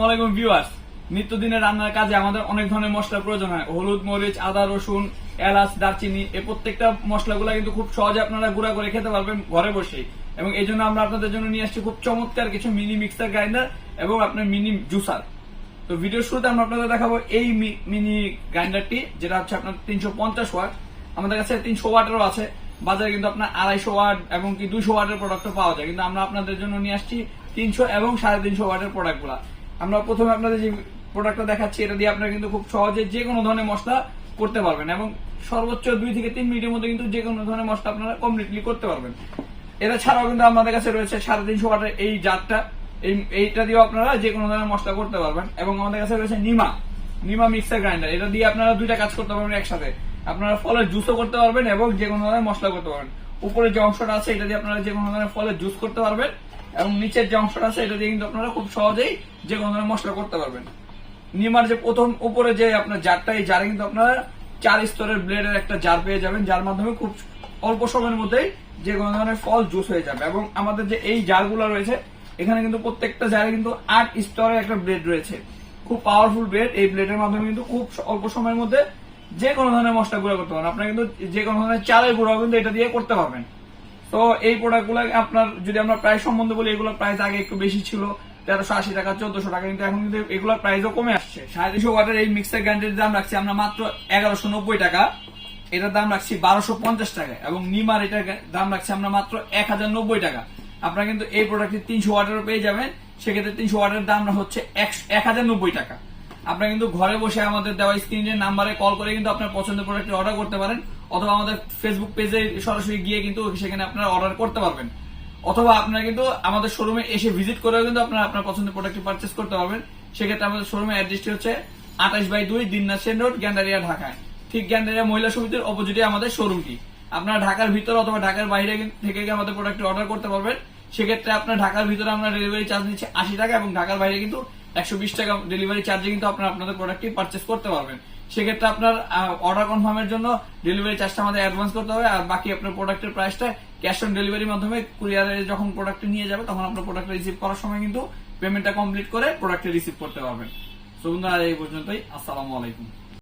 আসসালামাইকুম ভিউয়ার্স। নিত্যদিনের রান্নার কাজে আমাদের অনেক ধরনের মশলার প্রয়োজন হয়। হলুদ, মরিচ, আদা, রসুন, এলাচ, দারচিনি, এই প্রত্যেকটা মশলাগুলো কিন্তু খুব সহজে আপনারা গুঁড়া করে খেতে পারবেন ঘরে বসেই। এবং এই জন্য আমরা আপনাদের জন্য নিয়ে আসছি খুব চমৎকার কিছু মিনি মিক্সার গ্রাইন্ডার এবং আপনার মিনি জুসার। তো ভিডিও শুরুতে আমরা আপনাদের দেখাবো এই মিনি গ্রাইন্ডারটি, যেটা হচ্ছে আপনার তিনশো পঞ্চাশ ওয়াট। আমাদের কাছে তিনশো ওয়াটেরও আছে। বাজারে কিন্তু আপনার আড়াইশো ওয়াট এবং কি দুইশো ওয়াটের প্রোডাক্টও পাওয়া যায়। কিন্তু আমরা আপনাদের জন্য নিয়ে আসছি তিনশো এবং সাড়ে তিনশো ওয়াটের প্রোডাক্টগুলো আমরা প্রথমে আপনাদের যে প্রোডাক্টটা দেখাচ্ছি, এটা দিয়ে আপনারা কিন্তু খুব সহজে যে কোনো ধরনের মশলা করতে পারবেন এবং সর্বোচ্চ দুই থেকে তিন মিনিটের মধ্যে কিন্তু যে কোনো ধরনের মশলা আপনারা কমপ্লিটলি করতে পারবেন। এটা ছাড়াও কিন্তু আমাদের কাছে রয়েছে সাড়ে তিনশো ওয়াটের এই জাতটা। এই, এইটা দিয়েও আপনারা যে কোনো ধরনের মশলা করতে পারবেন এবং আমাদের কাছে রয়েছে নিমা নিমা মিক্সার গ্রাইন্ডার এটা দিয়ে আপনারা দুইটা কাজ করতে পারবেন একসাথে। আপনারা ফলের জুসও করতে পারবেন এবং যে কোনো ধরনের মশলা করতে পারবেন। উপরে যে অংশটা আছে, এটা দিয়ে আপনারা যে কোনো ধরনের ফলের জুস করতে পারবেন। এবং নিচের যে অংশটা আছে, এটা দিয়ে কিন্তু আপনারা খুব সহজেই যে কোনো ধরনের মশলা করতে পারবেন। নিমার যে প্রথম উপরে যে আপনার জারটা, এই জারে কিন্তু আপনারা চার স্তরের ব্লেডের একটা জার পেয়ে যাবেন, যার মাধ্যমে খুব অল্প সময়ের মধ্যেই যে কোনো ধরনের ফল জুস হয়ে যাবে। এবং আমাদের যে এই জারগুলো রয়েছে, এখানে কিন্তু প্রত্যেকটা জারে কিন্তু আট স্তরের একটা ব্লেড রয়েছে। খুব পাওয়ারফুল ব্লেড, এই ব্লেডের মাধ্যমে কিন্তু খুব অল্প সময়ের মধ্যে যে কোনো ধরনের মশলা গুঁড়া করতে পারেন আপনারা কিন্তু যে কোনো ধরনের চালের গুঁড়া কিন্তু এটা দিয়ে করতে পারবেন। তো এই প্রোডাক্টগুলো আপনার, যদি আমরা প্রাইস সম্বন্ধে বলি, এগুলোর প্রাইস আগে একটু বেশি ছিল, তেরোশো আশি টাকা, চোদ্দশো টাকা, কিন্তু এখন কিন্তু এগুলোর প্রাইসও কমে আসছে। সাড়ে তিনশো ওয়াটের এই মিক্সার গ্রাইন্ডারের দাম রাখছি আমরা মাত্র এগারোশো নব্বই টাকা। এটার দাম রাখছি বারোশো পঞ্চাশ টাকা, এবং নিমার এটার দাম রাখছি আমরা মাত্র এক হাজার নব্বই টাকা। আপনারা কিন্তু এই প্রোডাক্টটি তিনশো ওয়াটেরও পেয়ে যাবেন, সেক্ষেত্রে তিনশো ওয়াটের দাম হচ্ছে এক হাজার নব্বই টাকা। আপনারা কিন্তু ঘরে বসে আমাদের দেওয়া স্ক্রিনের নাম্বারে কল করে কিন্তু আপনার পছন্দের প্রোডাক্টটি অর্ডার করতে পারেন, অথবা আমাদের ফেসবুক পেজে সরাসরি গিয়ে কিন্তু সেখানে আপনারা অর্ডার করতে পারবেন। অথবা আপনারা কিন্তু আমাদের শোরুমে এসে ভিজিট করেও কিন্তু আপনারা আপনার পছন্দের প্রোডাক্টটি পারচেস করতে পারবেন। সেক্ষেত্রে আমাদের শোরুমের অ্যাড্রেসটি হচ্ছে আঠাশ বাই দুই দিননাথ সেন রোড, গ্যান্ডারিয়া, ঢাকায়। ঠিক গ্যান্ডারিয়া মহিলা সমিতির অপোজিটে আমাদের শোরুমটি আপনারা ঢাকার ভিতর অথবা ঢাকার বাইরে থেকে আমাদের প্রোডাক্টটি অর্ডার করতে পারবেন। সেক্ষেত্রে আপনার ঢাকার ভিতরে আমরা ডেলিভারি চার্জ নিচ্ছি আশি টাকা এবং ঢাকার বাইরে কিন্তু একশো বিশ টাকা ডেলিভারি চার্জে কিন্তু আপনারা আপনাদের প্রোডাক্টটি পারচেস করতে পারবেন। সেক্ষেত্রে আপনার অর্ডার কনফার্মের জন্য ডেলিভারি চার্জটা আমাদের অ্যাডভান্স করতে হবে আর বাকি আপনার প্রোডাক্টের প্রাইসটা ক্যাশ অন ডেলিভারির মাধ্যমে কুরিয়ারে যখন প্রোডাক্টটি নিয়ে যাবে তখন আপনার প্রোডাক্ট রিসিভ করার সময় কিন্তু পেমেন্টটা কমপ্লিট করে প্রোডাক্টটি রিসিভ করতে পারবেন। সো বন্ধুরা, এই পর্যন্তই। আসসালামু আলাইকুম।